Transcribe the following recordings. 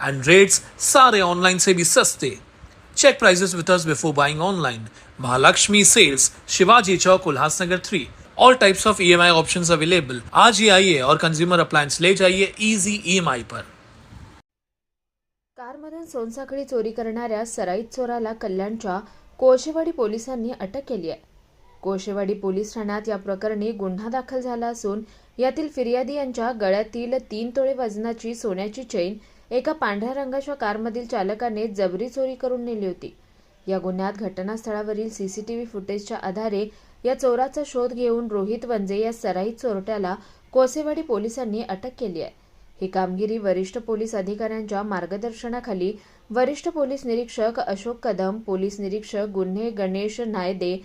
and rates sare online se bhi saste check prices with us before buying online. Mahalakshmi sales shivaji chowk ulhasnagar 3 all types of EMI options available आज ही आइए और consumer appliance ले जाइए easy EMI पर कारमधून सोनसाखळी चोरी करणाऱ्या सराईत चोराला कल्याणच्या कोळशेवाडी पोलिसांनी अटक केली आहे. कोळशेवाडी पोलीस ठाण्यात या प्रकरणी गुन्हा दाखल झाला असून यातील फिर्यादी यांच्या गळ्यातील तीन तोळे वजनाची सोन्याची चैन एका पांढऱ्या रंगाच्या कारमधील चालकाने जबरी चोरी करून नेली होती. या गुन्ह्यात घटनास्थळावरील सीसीटीव्ही फुटेजच्या आधारे या चोराचा शोध घेऊन रोहित वंजे या सराईत चोरट्याला कोसेवाडी पोलिसांनी अटक केली आहे. ही कामगिरी वरिष्ठ पोलीस अधिकाऱ्यांच्या मार्गदर्शनाखाली वरिष्ठ पोलीस निरीक्षक अशोक कदम पोलीस निरीक्षक गुन्हे गणेश नायदे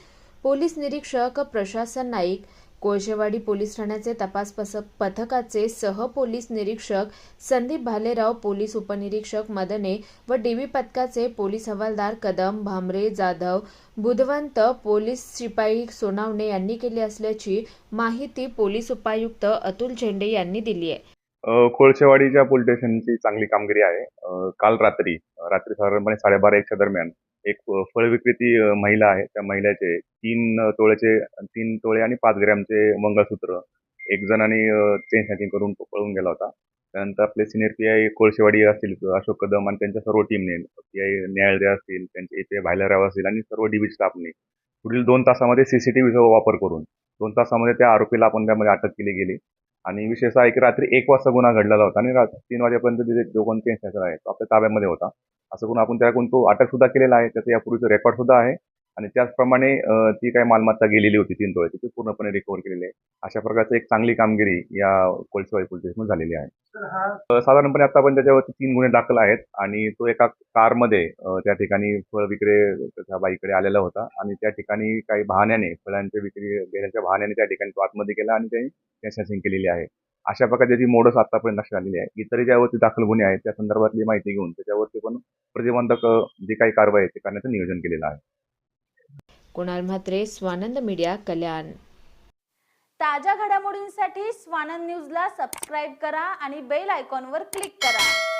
पोलीस निरीक्षक प्रशासन नाईक कोळशेवाडी पोलीस ठाण्याचे तपास पथकाचे सह पोलीस निरीक्षक संदीप भालेराव पोलीस उपनिरीक्षक मदने व डीबी पथकाचे पोलीस हवालदार कदम भामरे जाधव बुधवंत पोलीस शिपाई सोनावणे यांनी केली असल्याची माहिती पोलीस उपायुक्त अतुल झेंडे यांनी दिली आहे. कोळशेवाडीच्या पोलीस स्टेशनची चांगली कामगिरी आहे. काल रात्री रात्री साधारणपणे साडेबारा एकच्या दरम्यान एक फळ विक्रेती महिला आहे. त्या महिलेचे तीन तोळ्याचे तीन तोळे आणि पाच ग्रॅमचे मंगळसूत्र. एक जणांनी चेन हॅकिंग करून तो पळून गेला होता. त्यानंतर आपले सिनियर पी आय कोळशेवाडी असतील अशोक कदम आणि त्यांच्या सर्व टीमने पी आय न्यायालय असतील त्यांचे ए पी आय भायलाराव असतील आणि सर्व डीबी स्टाफने पुढील दोन तासामध्ये सी सी टी व्हीचा वापर करून दोन तासामध्ये त्या आरोपीला आपण त्यामध्ये अटक केली गेली. आणि विशेष आहे की रात्री एक वाजता गुन्हा घडलेला होता आणि तीन वाजेपर्यंत तिथे जो कोण केस आहे तो आपल्या ताब्यामध्ये होता. असं करून आपण त्याकडून तो अटक सुद्धा केलेला आहे. त्याचं यापूर्वीचं रेकॉर्ड सुद्धा आहे. आणि त्याचप्रमाणे ती काही मालमत्ता गेलेली होती तीन तोळ्याची ती पूर्णपणे रिकव्हर केलेली आहे. अशा प्रकारची एक चांगली कामगिरी या कोळशेवाडी पोलीस स्टेशनमध्ये झालेली आहे. साधारणपणे आता आपण त्याच्यावरती तीन गुन्हे दाखल आहेत. आणि तो एका कारमध्ये त्या ठिकाणी फळ विक्रे त्या बाईकडे आलेला होता. आणि त्या ठिकाणी काही बहाण्याने फळांच्या विक्री घेण्याच्या बहाण्याने त्या ठिकाणी तो आतमध्ये गेला आणि त्यांनी सेन्सिंग केलेली आहे. अशा प्रकारची जी मोडस आतापर्यंत लक्षात आलेली आहे इतरही ज्यावरती दाखल गुन्हे आहेत त्या संदर्भातली माहिती घेऊन त्याच्यावरती पण प्रतिबंधक जी काही कारवाई आहे ते करण्याचं नियोजन केलेलं आहे. कुणाल म्हात्रे स्वानंद मीडिया कल्याण. ताज्या घडामोडींसाठी स्वानंद न्यूजला सबस्क्राईब करा आणि बेल आयकॉनवर क्लिक करा.